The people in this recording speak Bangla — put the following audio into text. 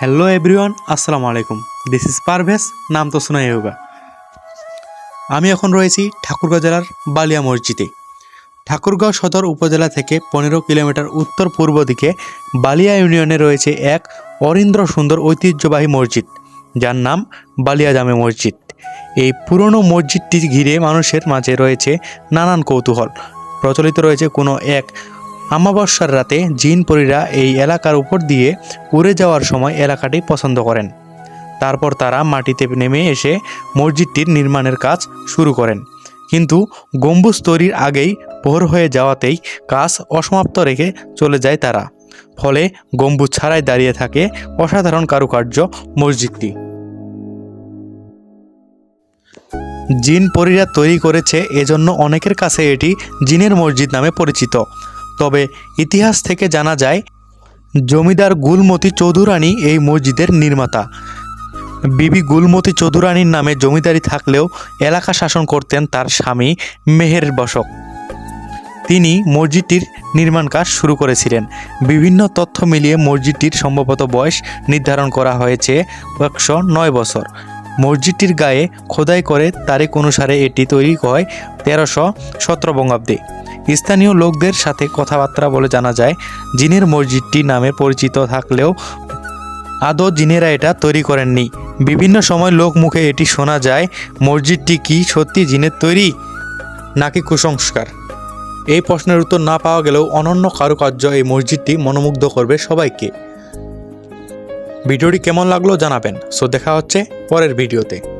হ্যালো এভরিওয়ান, আসসালামু আলাইকুম। দিস ইজ পারভেজ নাম তো শোনাই হোগা। আমি এখন রয়েছি ঠাকুরগাঁও জেলার বালিয়া মসজিদে। ঠাকুরগাঁও সদর উপজেলা থেকে পনেরো কিলোমিটার উত্তর পূর্ব দিকে বালিয়া ইউনিয়নে রয়েছে এক অরিন্দ্র সুন্দর ঐতিহ্যবাহী মসজিদ, যার নাম বালিয়া জামে মসজিদ। এই পুরনো মসজিদটি ঘিরে মানুষের মাঝে রয়েছে নানান কৌতূহল। প্রচলিত রয়েছে কোনো এক আমাবস্যার রাতে জিন পরীরা এই এলাকার উপর দিয়ে উড়ে যাওয়ার সময় এলাকাটি পছন্দ করেন। তারপর তারা মাটিতে নেমে এসে মসজিদটির নির্মাণের কাজ শুরু করেন। কিন্তু গম্বুজ তৈরির আগেই ভোর হয়ে যাওয়াতেই কাজ অসমাপ্ত রেখে চলে যায় তারা। ফলে গম্বুজ ছাড়াই দাঁড়িয়ে থাকে অসাধারণ কারুকার্য মসজিদটি। জিন পরীরা তৈরি করেছে এজন্য অনেকের কাছে এটি জিনের মসজিদ নামে পরিচিত। তবে ইতিহাস থেকে জানা যায়, জমিদার গুলমতি চৌধুরানী এই মসজিদের নির্মাতা। বিবি গুলমতি চৌধুরানীর নামে জমিদারি থাকলেও এলাকা শাসন করতেন তার স্বামী মেহের বসক তিনি মসজিদটির নির্মাণ কাজ শুরু করেছিলেন। বিভিন্ন তথ্য মিলিয়ে মসজিদটির সম্ভবত বয়স নির্ধারণ করা হয়েছে একশো নয় বছর। মসজিদটির গায়ে খোদাই করে তারিখ অনুসারে এটি তৈরি হয় তেরোশো সতেরো বঙ্গাব্দে। স্থানীয় লোকদের সাথে কথাবার্তা বলে জানা যায়, জিনের মসজিদটি নামে পরিচিত থাকলেও আদৌ জিনেরা এটা তৈরি করেননি। বিভিন্ন সময় লোক মুখে এটি শোনা যায়, মসজিদটি কি সত্যি জিনের তৈরি নাকি কুসংস্কার? এই প্রশ্নের উত্তর না পাওয়া গেলেও অনন্য কারুকার্য এই মসজিদটি মনোমুগ্ধ করবে সবাইকে। ভিডিওটি কেমন লাগল জানাবেন। সো দেখা হচ্ছে পরের ভিডিওতে।